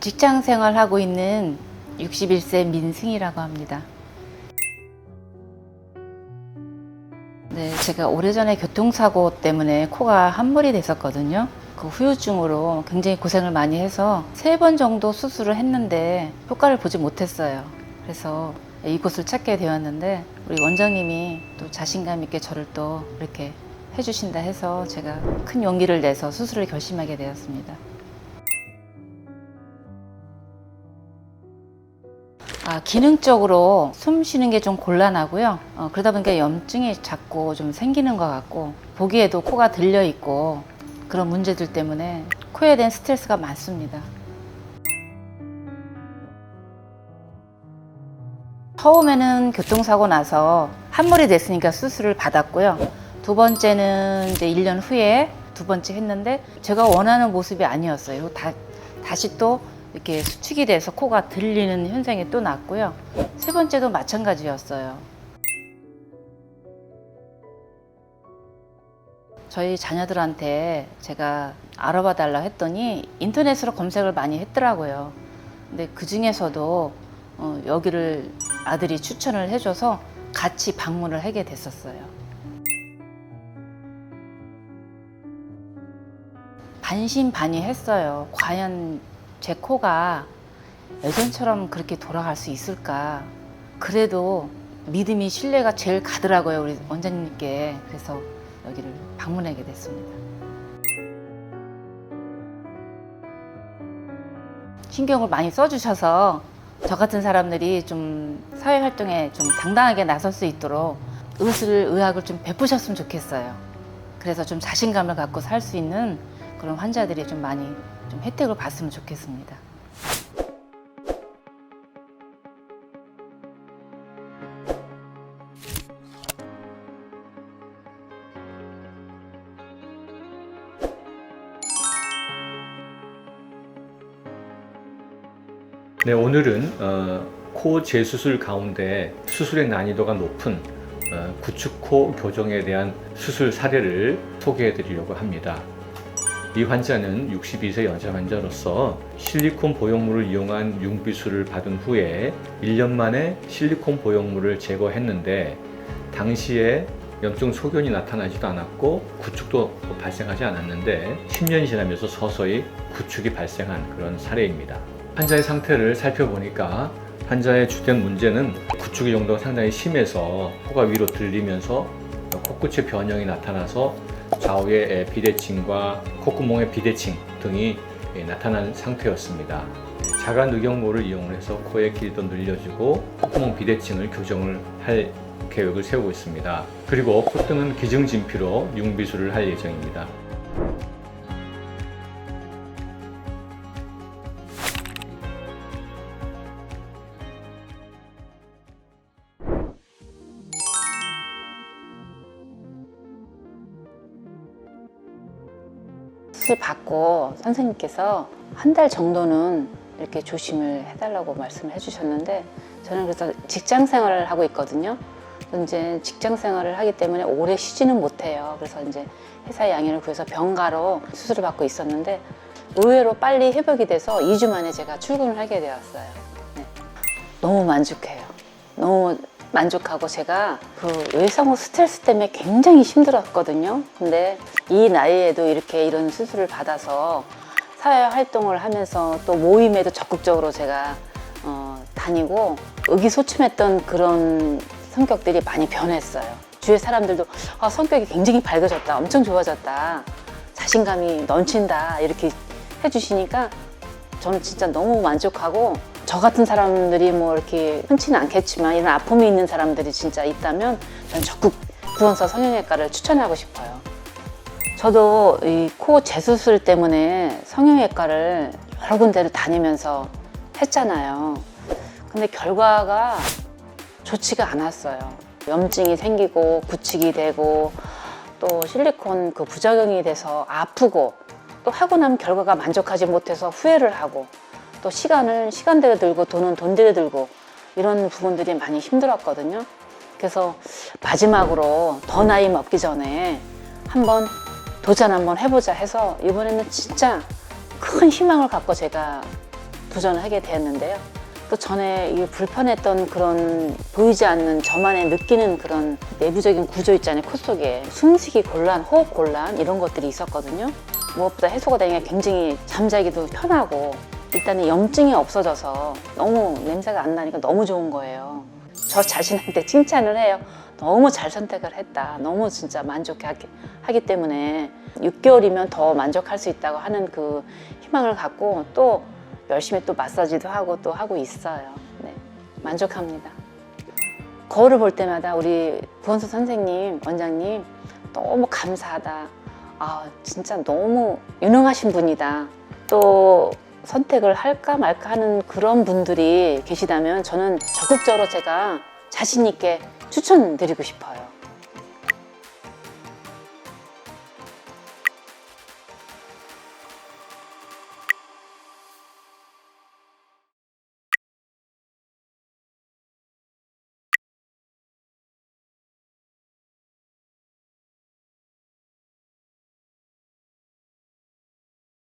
직장 생활하고 있는 61세 민승이라고 합니다. 네, 제가 오래전에 교통사고 때문에 코가 함몰이 됐었거든요. 그 후유증으로 굉장히 고생을 많이 해서 세 번 정도 수술을 했는데 효과를 보지 못했어요. 그래서 이곳을 찾게 되었는데 우리 원장님이 또 자신감 있게 저를 또 이렇게 해주신다 해서 제가 큰 용기를 내서 수술을 결심하게 되었습니다. 아, 기능적으로 숨 쉬는 게 좀 곤란하고요. 어, 그러다 보니까 염증이 자꾸 좀 생기는 것 같고, 보기에도 코가 들려 있고, 그런 문제들 때문에 코에 대한 스트레스가 많습니다. 처음에는 교통사고 나서 함몰이 됐으니까 수술을 받았고요. 두 번째는 이제 1년 후에 두 번째 했는데 제가 원하는 모습이 아니었어요. 다, 다시 또 이렇게 수축이 돼서 코가 들리는 현상이 또 났고요. 세 번째도 마찬가지였어요. 저희 자녀들한테 제가 알아봐 달라 했더니 인터넷으로 검색을 많이 했더라고요. 근데 그 중에서도 어, 여기를 아들이 추천을 해줘서 같이 방문을 하게 됐었어요. 반신반의했어요. 과연 제 코가 예전처럼 그렇게 돌아갈 수 있을까? 그래도 믿음이 신뢰가 제일 가더라고요, 우리 원장님께. 그래서 여기를 방문하게 됐습니다. 신경을 많이 써주셔서 저 같은 사람들이 좀 사회 활동에 좀 당당하게 나설 수 있도록 의술 의학을 좀 베푸셨으면 좋겠어요. 그래서 좀 자신감을 갖고 살 수 있는 그런 환자들이 좀 많이 좀 혜택을 봤으면 좋겠습니다. 네, 오늘은 어, 코 재수술 가운데 수술의 난이도가 높은 어, 구축코 교정에 대한 수술 사례를 소개해 드리려고 합니다. 이 환자는 62세 여자 환자로서 실리콘 보형물을 이용한 융비술을 받은 후에 1년 만에 실리콘 보형물을 제거했는데 당시에 염증 소견이 나타나지도 않았고 구축도 발생하지 않았는데 10년이 지나면서 서서히 구축이 발생한 그런 사례입니다. 환자의 상태를 살펴보니까 환자의 주된 문제는 구축의 정도가 상당히 심해서 코가 위로 들리면서 코끝의 변형이 나타나서 좌우의 비대칭과 콧구멍의 비대칭 등이 나타난 상태였습니다. 자가 누경모를 이용해서 코의 길이도 늘려주고 콧구멍 비대칭을 교정을 할 계획을 세우고 있습니다. 그리고 콧등은 기증진피로 융비술을 할 예정입니다. 수술 받고 선생님께서 한 달 정도는 이렇게 조심을 해달라고 말씀을 해주셨는데 저는 그래서 직장 생활을 하고 있거든요. 이제 직장 생활을 하기 때문에 오래 쉬지는 못해요. 그래서 이제 회사 양해를 구해서 병가로 수술을 받고 있었는데 의외로 빨리 회복이 돼서 2주 만에 제가 출근을 하게 되었어요. 네. 너무 만족해요. 너무 만족하고 제가 그 외상후 스트레스 때문에 굉장히 힘들었거든요. 근데 이 나이에도 이렇게 이런 수술을 받아서 사회 활동을 하면서 또 모임에도 적극적으로 제가 어, 다니고 의기소침했던 그런 성격들이 많이 변했어요. 주위 사람들도 아, 성격이 굉장히 밝아졌다, 엄청 좋아졌다, 자신감이 넘친다 이렇게 해주시니까 저는 진짜 너무 만족하고 저 같은 사람들이 뭐 이렇게 흔치는 않겠지만 이런 아픔이 있는 사람들이 진짜 있다면 저는 적극 구원서 성형외과를 추천하고 싶어요. 저도 이 코 재수술 때문에 성형외과를 여러 군데를 다니면서 했잖아요. 근데 결과가 좋지가 않았어요. 염증이 생기고 구축이 되고 또 실리콘 그 부작용이 돼서 아프고 또 하고 나면 결과가 만족하지 못해서 후회를 하고 또 시간을 시간대로 들고 돈은 돈대로 들고 이런 부분들이 많이 힘들었거든요. 그래서 마지막으로 더 나이 먹기 전에 한번 도전 한번 해보자 해서 이번에는 진짜 큰 희망을 갖고 제가 도전을 하게 되었는데요. 또 전에 이 불편했던 그런 보이지 않는 저만의 느끼는 그런 내부적인 구조 있잖아요. 코 속에 숨쉬기 곤란, 호흡 곤란 이런 것들이 있었거든요. 무엇보다 해소가 되니까 굉장히 잠자기도 편하고 일단은 염증이 없어져서 너무 냄새가 안 나니까 너무 좋은 거예요. 저 자신한테 칭찬을 해요. 너무 잘 선택을 했다. 너무 진짜 만족해 하기, 때문에 6개월이면 더 만족할 수 있다고 하는 그 희망을 갖고 또 열심히 또 마사지도 하고 또 하고 있어요. 네, 만족합니다. 거울을 볼 때마다 우리 부원수 선생님, 원장님 너무 감사하다. 아, 진짜 너무 유능하신 분이다. 또 선택을 할까 말까 하는 그런 분들이 계시다면 저는 적극적으로 제가 자신 있게 추천드리고 싶어요.